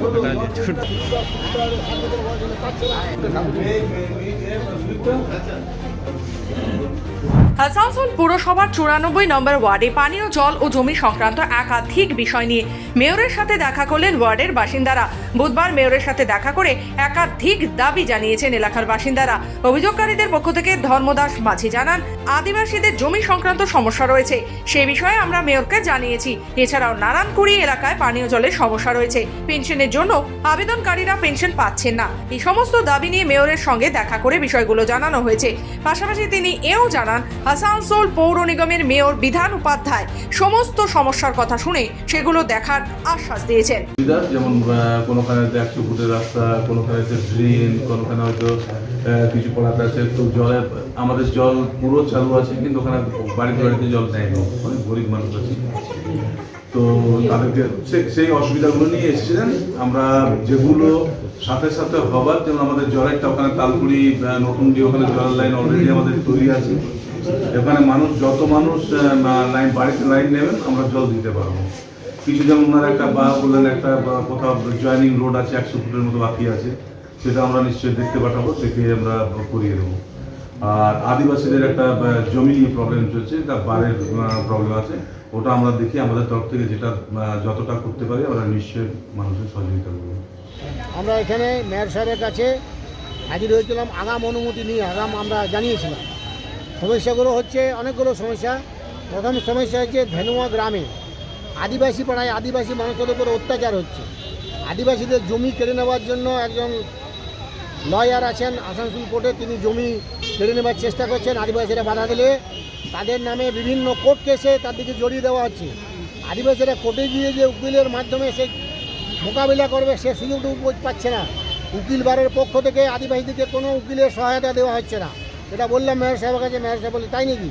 কতটা যে আসানসোল পুরসভার চুরানব্বই নম্বর ওয়ার্ডে পানীয় জল ও জমি সংক্রান্ত একাধিক বিষয় নিয়ে মেয়রের সাথে দেখা করলেন ওয়ার্ডের বাসিন্দারা। বুধবার মেয়রের সাথে দেখা করে একাধিক দাবি জানিয়েছেন এলাকার বাসিন্দারা। অভিযোগকারীদের পক্ষ থেকে ধর্মদাস মাঝি জানান, আদিবাসীদের জমি সংক্রান্ত সমস্যা রয়েছে, সে বিষয়ে আমরা মেয়রকে জানিয়েছি। এছাড়াও নারায়ণকুড়ি এলাকায় পানীয় জলের সমস্যা রয়েছে, পেনশনের জন্য আবেদনকারীরা পেনশন পাচ্ছেন না। এই সমস্ত দাবি নিয়ে মেয়রের সঙ্গে দেখা করে বিষয়গুলো জানানো হয়েছে। পাশাপাশি তিনি এও জানান আসানসোল পৌর নিগমের মেয়র বিধান উপাধ্যায় সমস্ত সমস্যার কথা শুনে সেগুলো দেখার আশ্বাস দিয়েছেন। যেমন কোনোখানে একশো ফুটের রাস্তা, কোনোখানে ড্রেন কোনোখানে হয়তো কিছু পড়াতে আছে, তো জলে আমাদের জল পুরো চালু আছে, কিন্তু ওখানে বাড়িতে বাড়িতে জল দেয় না। অনেক গরিব মানুষ আছে। তো তাদেরকে সেই অসুবিধাগুলো নিয়ে এসেছিলেন। আমরা যেগুলো সাথে সাথে হবার যেমন আমাদের জলেরটা ওখানে তালপুরি নতুন যে ওখানে জলের লাইন অলরেডি আমাদের তৈরি আছে। ওখানে মানুষ, যত মানুষ লাইন বাড়িতে লাইন নেবেন, আমরা জল দিতে পারব। কিছু যেমন ওনার একটা বা বললেন একটা কোথাও জয়নিং রোড আছে, একশো ফুটের মতো বাকি আছে, সেটা আমরা নিশ্চয়ই দেখতে পাঠাবো, দেখে আমরা করিয়ে দেবো। আর আদিবাসীদের একটা জমি প্রবলেম চলছে, একটা বারের প্রবলেম আছে, ওটা আমরা দেখি, আমাদের তরফ থেকে যেটা যতটা করতে পারি, আমরা নিশ্চয়ই মানুষের সহযোগিতা করব। আমরা এখানে মেয়র সাহেবের কাছে হাজির হয়েছিলাম, আগাম অনুমতি নিয়ে, আগাম আমরা জানিয়েছিলাম। সমস্যাগুলো হচ্ছে, অনেকগুলো সমস্যা। প্রথম সমস্যা হচ্ছে ধেনুয়া গ্রামে। আদিবাসী পাড়ায় আদিবাসী মানুষের উপর অত্যাচার হচ্ছে। আদিবাসীদের জমি কেড়ে নেওয়ার জন্য একজন লয়ার আছেন আসানসোল কোর্টে, তিনি জমি কেড়ে নেওয়ার চেষ্টা করছেন আদিবাসীরা বাধা দিলে। তাদের নামে বিভিন্ন কোর্ট কেসে তাদেরকে জড়িয়ে দেওয়া হচ্ছে। আদিবাসীরা কোর্টে গিয়ে যে উকিলের মাধ্যমে সে মোকাবিলা করবে, সে সুযোগটুকু পাচ্ছে না। উকিল বারের পক্ষ থেকে আদিবাসীদেরকে কোনো উকিলের সহায়তা দেওয়া হচ্ছে না। এটা বললাম মেয়র সাহেবের কাছে মেয়র সাহেব বলে তাই নাকি?